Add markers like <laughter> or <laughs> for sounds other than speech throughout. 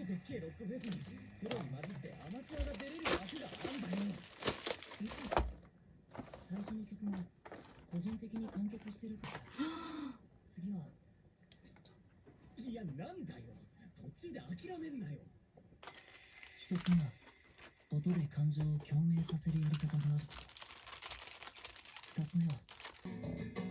ってる超でっけえロックフェスにプロに混じってアマチュアが出れる枠があんだよ最初の曲が個人的に完結してるから次はい。やなんだよ途中で諦めんなよ一つ目は音で感情を共鳴させるやり方がある二つ目は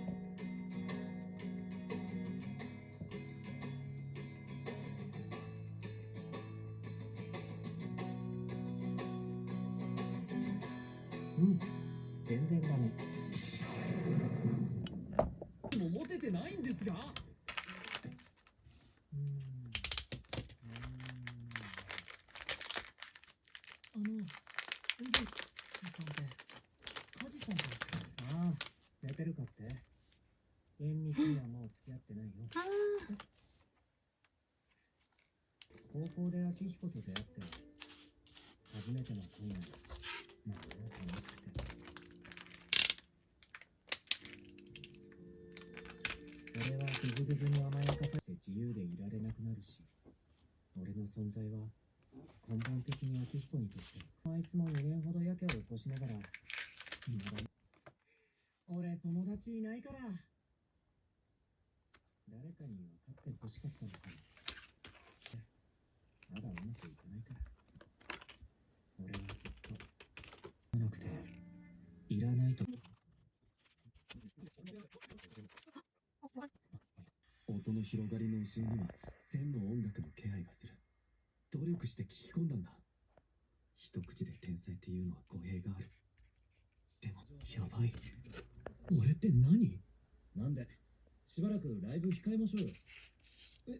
俺はグズグズに甘やかされて自由でいられなくなるし俺の存在は根本的に秋彦にとってあいつも2年ほどやけを起こしながら未だに。俺友達いないから誰かに分かってほしかったのかもまだうまくいかないから。俺はずっと。なくていらないと音の広がりの後ろには千の音楽の気配がする。努力して聞き込んだんだ。一口で天才っていうのは語弊がある。でもやばい。俺って何？なんで？しばらくライブ控えましょうよ。え？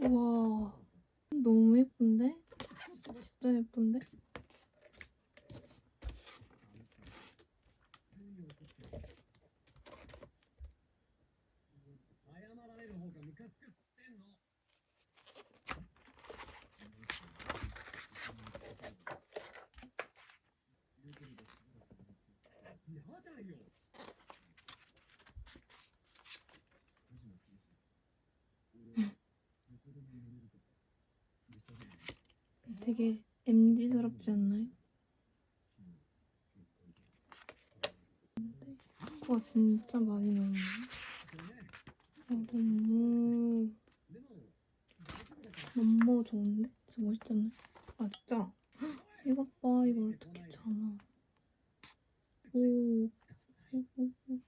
우와, 너무 예쁜데? 진짜 예쁜데? 되게 MG스럽지 않나요? 아쿠가 진짜 많이 나오네. 어, 너무 너무 좋은데? 진짜 멋있잖아요. 아 진짜 <gasps> 이것 봐 이걸 어떻게 참아. 오. 오, 오, 오.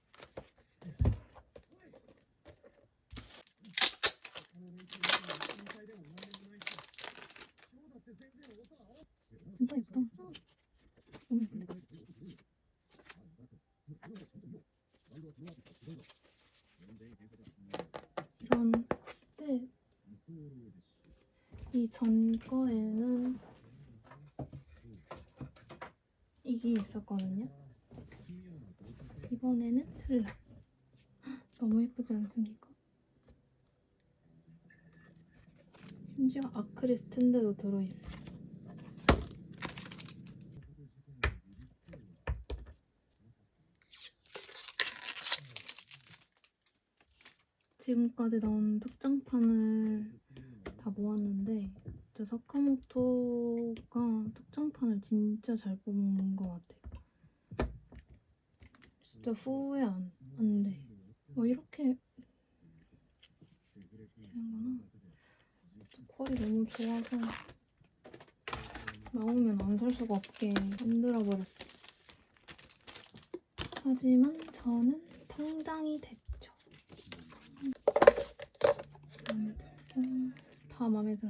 진짜 예쁘다. 이런 때이전 거에는 이게 있었거든요. 이번에는 슬라. 헉, <gasps> 너무 예쁘지 않습니까? 심지어 아크릴 스탠드도 들어있어. 지금까지 나온 특장판을 다 모았는데 진짜 사카모토가 특장판을 진짜 잘 뽑은 것 같아요. 진짜 후회 안, 안 돼. 뭐 이렇게 되는구나. 퀄이 너무 좋아서 나오면 안 살 수가 없게 만들어 버렸어. 하지만 저는 당장이 됐죠. 마음에 들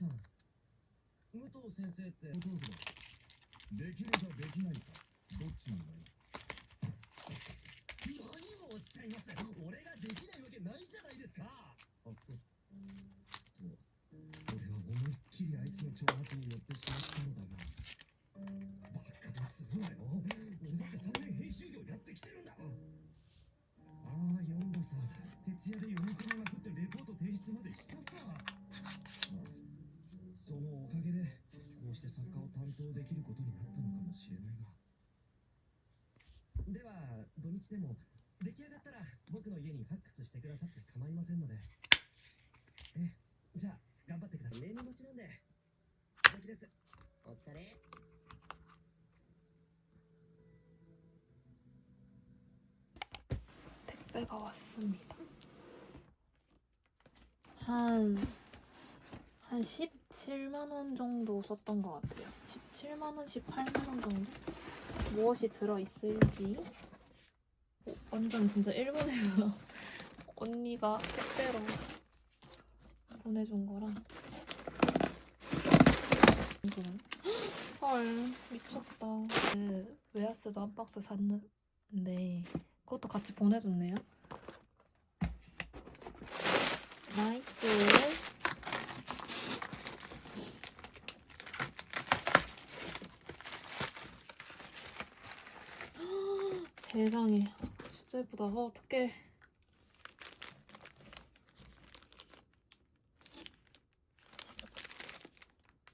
さん。武藤先生ってできるかできないか。どっちなよ何をおっしゃいます俺ができないわけないじゃないですか。あそう。と俺は思いっきりあいつの挑発に乗ってしまったのだが。고 다 마음에 들어요. 택배가 왔습니다. 한, 한 17만원 정도 썼던 것 같아요. 17만원, 18만원 정도? 무엇이 들어있을지. 오, 완전 진짜 일본에서 <laughs> 언니가 택배로 보내준 거랑. 이거는. <gasps> 헐, 미쳤다. 그, 웨하스도 한 박스 샀는데, 그것도 같이 보내줬네요. 나이스. 세상에. 진짜 예쁘다. 어, 어떡해.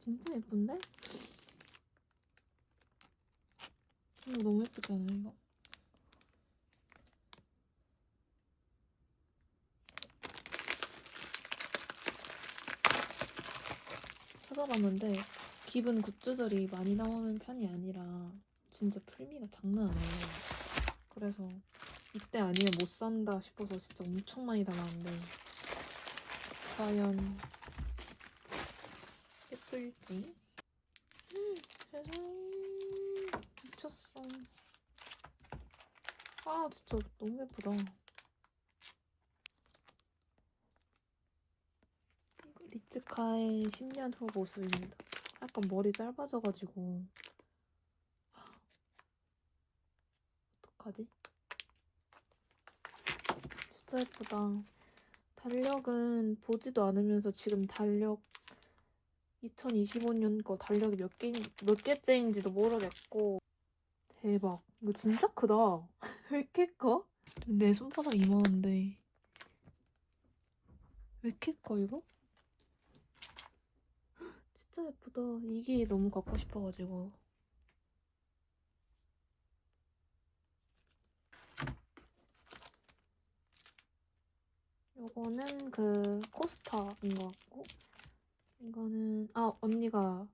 진짜 예쁜데? 이거 너무 예쁘지 않아, 이거? 찾아봤는데 기본 굿즈들이 많이 나오는 편이 아니라 진짜 풀미가 장난 아니에요. 그래서 이 때 아니면 못 산다 싶어서 진짜 엄청 많이 담았는데 과연 예쁠지? 음, 세상에 미쳤어. 아 진짜 너무 예쁘다. 리츠카의 10년 후 모습입니다. 약간 머리 짧아져가지고 어떡하지? 진짜 예쁘다. 달력은 보지도 않으면서 지금 달력 2025년 거 달력이 몇 개, 몇 개째인지도 모르겠고 대박. 이거 진짜 크다. <laughs> 왜 이렇게 커? 내 손바닥 이만한데 왜 이렇게 커 이거? <gasps> 진짜 예쁘다. 이게 너무 갖고 싶어가지고. 요거는 그 코스터인 것 같고 이거는 아 언니가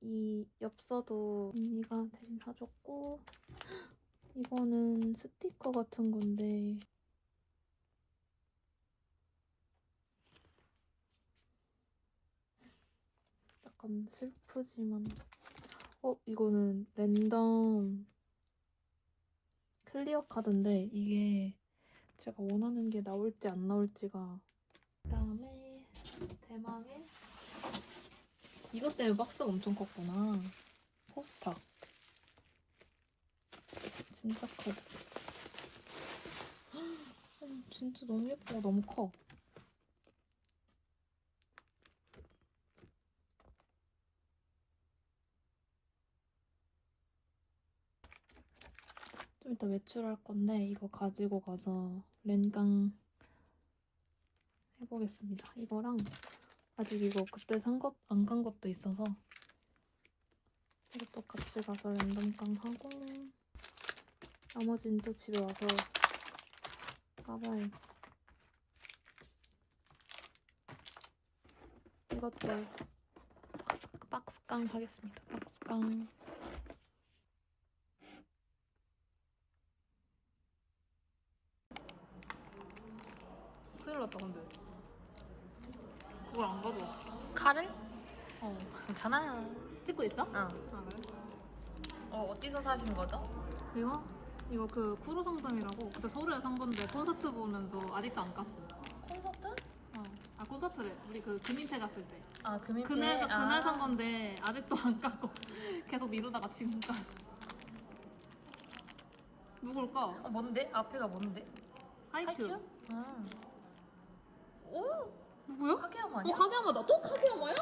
이 엽서도 언니가 대신 사줬고 이거는 스티커 같은 건데. 약간 슬프지만. 어 이거는 랜덤 클리어 카드인데 이게 제가 원하는 게 나올지 안 나올지가. 그다음에 대망의 이것 때문에 박스가 엄청 컸구나. 포스터. 진짜 카드 <gasps> 음, 진짜 너무 예뻐. 너무 커 좀 이따 외출할 건데 이거 가지고 가서 렌강 해보겠습니다. 이거랑 아직 이거 그때 산 것 안 간 것도 있어서 이것도 같이 가서 랜덤강 하고 나머지는 또 집에 와서 까봐요. 이것도 박스, 박스깡 하겠습니다. 박스깡. 큰일 났다 근데 그걸 안 가져왔어 칼을? 어 괜찮아요. 찍고 있어? 어. 아 그래? 어, 어디서 사신 거죠? 이거? 이거 그 쿠로 상점이라고 그때 서울에 산 건데 콘서트 보면서 아직도 안 깠어 콘서트? 어. 아 콘서트래 우리 그 금인패 갔을 때 아, 금인패. 그날, 사- 그날 아. 산 건데 아직도 안 깠고 <laughs> 계속 미루다가 지금 까 누굴까? 어, 뭔데? 앞에가 뭔데? 하이큐 아. 오! 누구야? 카게야마 어 아니야? 카게야마다 또 카게야마야?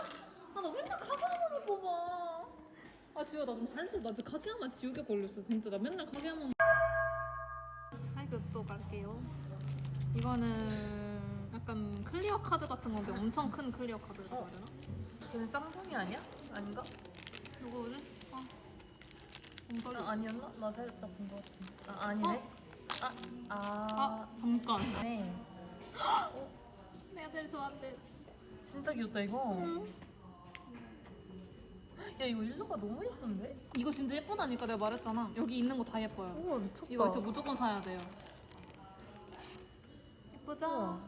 아 나 맨날 카게야마만 뽑아 아 지우야 나 좀 살려줘 나 진짜 카게야마 지우개 걸렸어 진짜 나 맨날 카게야마 하이그 또 갈게요 이거는 약간 클리어 카드 같은 건데 엄청 큰 클리어 카드라고 해야 되나? 걔는 쌍둥이 아니야? 아닌가? 누구지? 아 공설이 아, 아니었나? 나 살짝 본거 같은데. 아, 아니네. 아, 아. 아 잠깐 네. <gasps> 내가 제일 좋아하는데 진짜 귀엽다, 이거. 응. 야, 이거 일로가 너무 예쁜데? 이거 진짜 예쁘다니까 내가 말했잖아 여기 있는 거 다 예뻐요 우와, 미쳤다. 이거 진짜 무조건 사야 돼요 예쁘죠? 우와.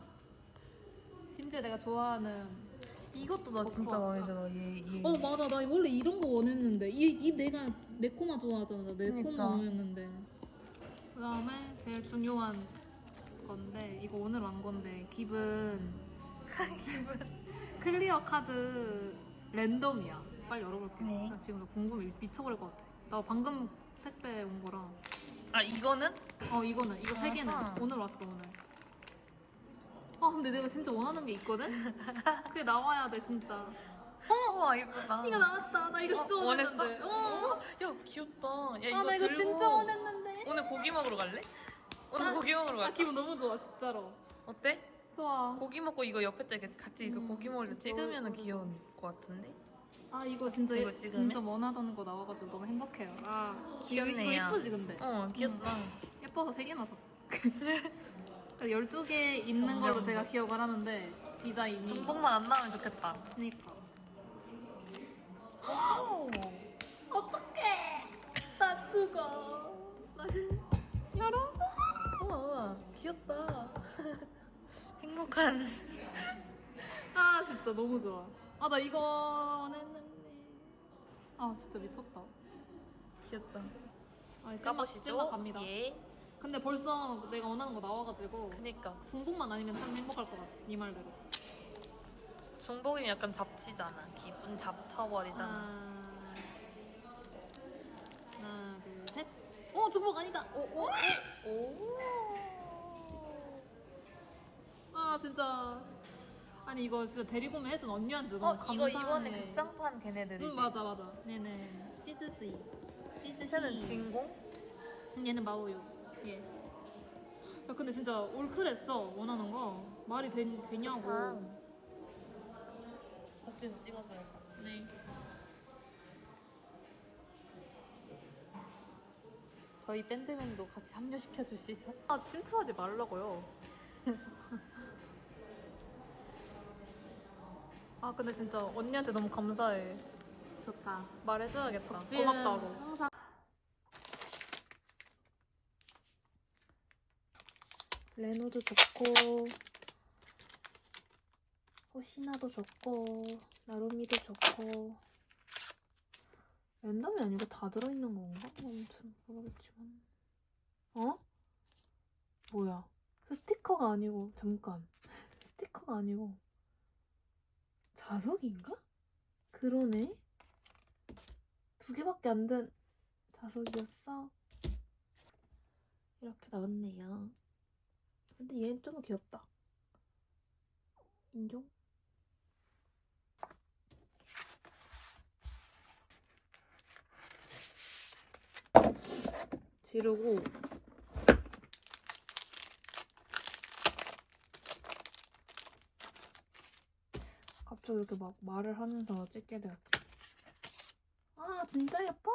심지어 내가 좋아하는 이것도 나 진짜 버커. 마음에 들어, 얘, 얘. 어 맞아 나 원래 이런 거 원했는데 이, 이 내가 네코마 좋아하잖아 나 네코마 그니까. 원했는데 그 다음에 제일 중요한 건데 이거 오늘 완 건데 기분 <laughs> 기분 클리어 카드 랜덤이야 빨리 열어볼게 네. 나 지금 나 궁금해 미쳐버릴 것 같아 나 방금 택배 온 거라 아, 이거는? 어 이거는 이거 세 개는 아하. 오늘 왔어 오늘 아 근데 내가 진짜 원하는 게 있거든? 그게 나와야 돼 진짜 우와, 예쁘다. 이거 나왔다 나 이거 진짜 어, 원했어? 원했는데 어. 어, 야 귀엽다. 야 이거 아, 나 이거 들고 진짜 원했는데. 오늘 고기 먹으러 갈래? 오늘 아, 고기 먹으러 아, 갈까? 기분 너무 좋아, 진짜로. 어때? 좋아. 고기 먹고 이거 옆에 때 같이 이거 음, 고기 먹을 때 그거, 찍으면 그거. 귀여운 것 같은데? 아, 이거 진짜, 이거 예- 찍으면? 진짜 원하던 거 나와가지고 너무 행복해요. 아, 귀엽네요. 이거 예쁘지, 근데? 어 귀엽다. 예뻐서 세 개나 샀어. 12개 있는 걸로 제가 기억을 하는데, 디자인이. 중복만 안 나오면 좋겠다. 그니까. 오. <gasps> 어떡해! 나 죽어. 나 진짜. 여러분! 우와 우와 귀엽다. <laughs> 행복한. 아, 진짜 너무 좋아. 아, 나 이거 원했는데. 아, 진짜 미쳤다. 귀엽다. 아, 찐막, 까보시죠. 찐막 갑니다. 예. 근데 벌써 내가 원하는 거 나와가지고 그니까 중복만 아니면 참 행복할 것 같아. 네 말대로. 중복이면 약간 잡치잖아. 기분 잡쳐버리잖아. 아... 하나, 둘, 셋. 어, 중복 아니다. 오, 오, 오. 오. 아, 진짜. 아니 이거 진짜 데리고 해준 언니한테 너무 어 감사해. 이거 이번에 극장판 걔네들이. 응 맞아 맞아. 얘는 시즈 스이. 시즈 쟤는 히. 진공? 얘는 마우유. 예. 야 근데 진짜 올클했어 원하는 거 말이 되, 되냐고. 아. 꼭지도 찍어줘야겠다. 네. 저희 밴드맨도 같이 합류시켜 주시죠. 아 침투하지 말라고요. <laughs> 아 근데 진짜 언니한테 너무 감사해. 좋다. 말해줘야겠다. 고맙다고. 항상 레노도 좋고 호시나도 좋고 나루미도 좋고 랜덤이 아니고 다 들어있는 건가? 아무튼 모르겠지만 어? 뭐야 스티커가 아니고 잠깐 <laughs> 스티커가 아니고 자석인가? 그러네 두 개밖에 안 된 자석이었어 이렇게 나왔네요 근데 얘는 좀 귀엽다. 인종? 지르고 갑자기 이렇게 막 말을 하면서 찍게 되었지. 아 진짜 예뻐.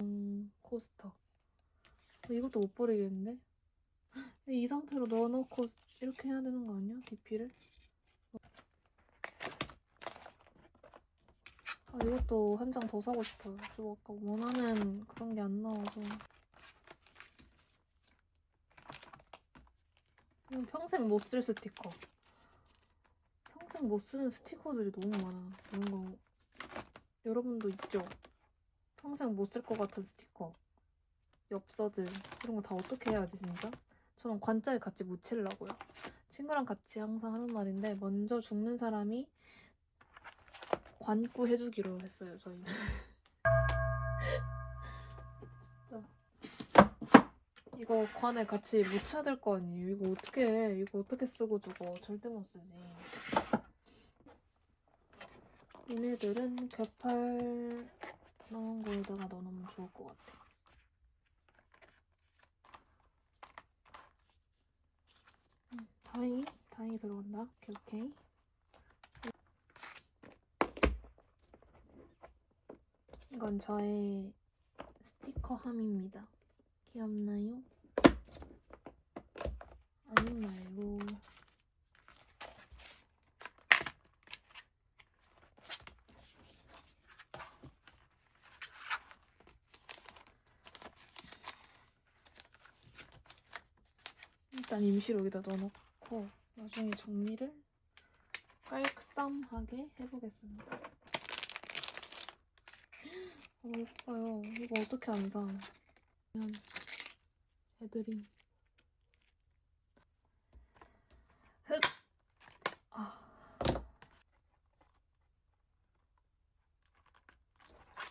음 코스터. 어, 이것도 못 버리겠는데? 이 상태로 넣어놓고 이렇게 해야 되는 거 아니야? DP를? 아, 이것도 한 장 더 사고 싶어요. 저 아까 원하는 그런 게 안 나와서. 이건 평생 못 쓸 스티커. 평생 못 쓰는 스티커들이 너무 많아. 거. 여러분도 있죠? 평생 못 쓸 것 같은 스티커. 엽서들. 이런 거 다 어떻게 해야지, 진짜? 저는 관자에 같이 묻히려고요. 친구랑 같이 항상 하는 말인데 먼저 죽는 사람이 관구 해주기로 했어요. 저희는. <laughs> 진짜. 이거 관에 같이 묻혀야 될 거 아니에요. 이거 어떻게 해? 이거 어떻게 쓰고 저거 절대 못 쓰지. 얘네들은 겹팔 넣은 거에다가 넣어놓으면 좋을 것 같아. 다행히 다행히 들어간다. 오케이 오케이. 이건 저의 스티커 함입니다. 귀엽나요? 아니 말고 임시로 여기다 넣어놓고 나중에 정리를 깔끔하게 해보겠습니다. 아, 예뻐요. 이거 어떻게 안 사? 그냥 애들이 흡! 아.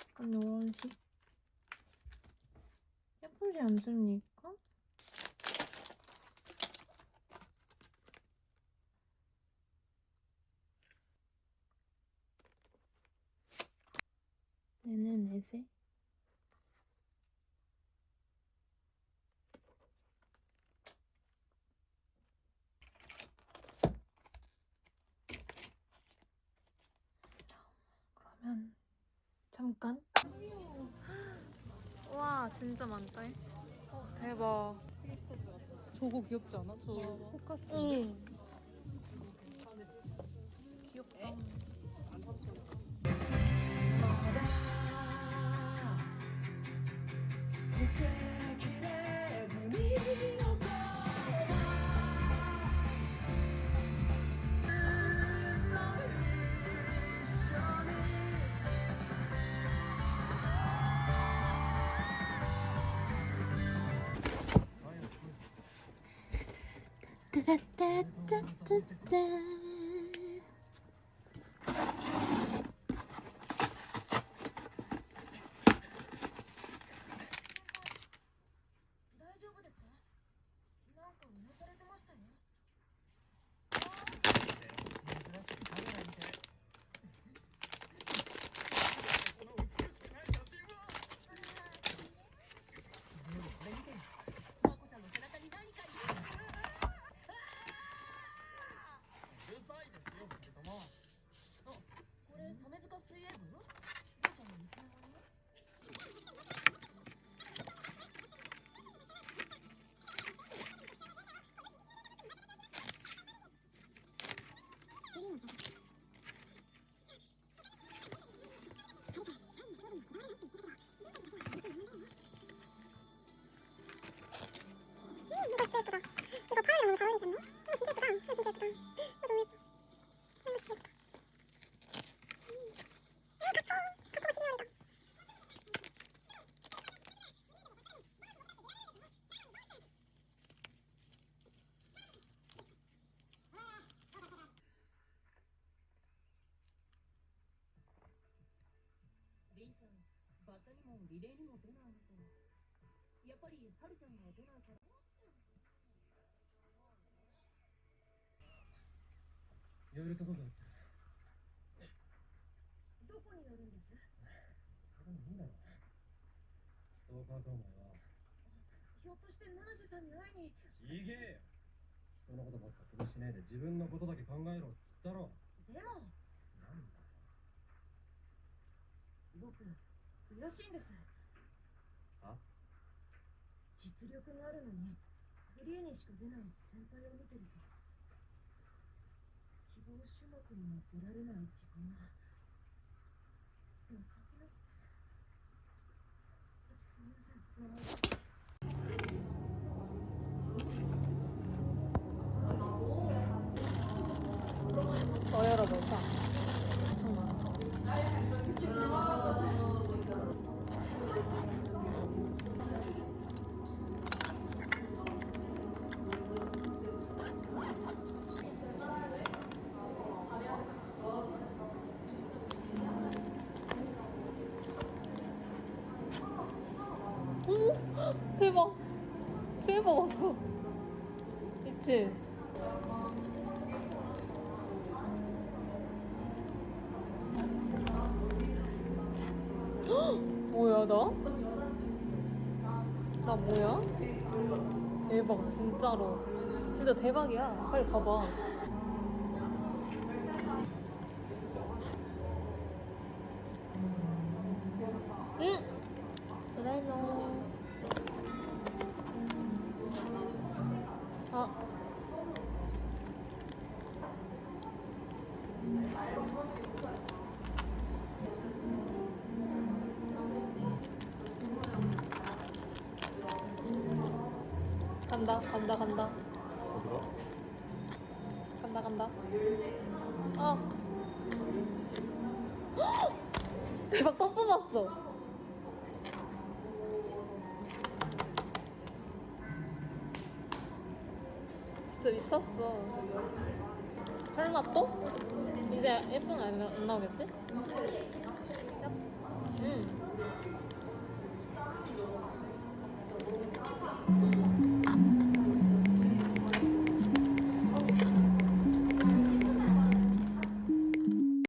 약간 요런 식 예쁘지 않습니까? 내는 내세 그러면 잠깐 와 진짜 많다 어 대박 저거 귀엽지 않아? 저 포카스트. 응 따라따따 りんちゃんバッタにもリレーにも出ないのかやっぱりはるちゃんが出ない るとこがあっ。たどこに寄るんですらでもいいんだろストーカーかお前はひょっとして七瀬さんに会いにちげえよ人のことばっか気にしないで自分のことだけ考えろっつったろでもなんだ僕悔しいんですあ実力があるのにフリーにしか出ない先輩を見てると。望種目にも出られない自分が情けなくてすみません。おやらどうし？ 대박! 대박 왔어. 있지? 뭐야 나? 나 뭐야? 대박 진짜로 진짜 대박이야 빨리 가봐 간다 간다 간다 어디가? 간다 간다 아 <gasps> 대박 또 뽑았어 진짜 미쳤어 설마 또? 이제 예쁜 거 안, 안 나오겠지? 응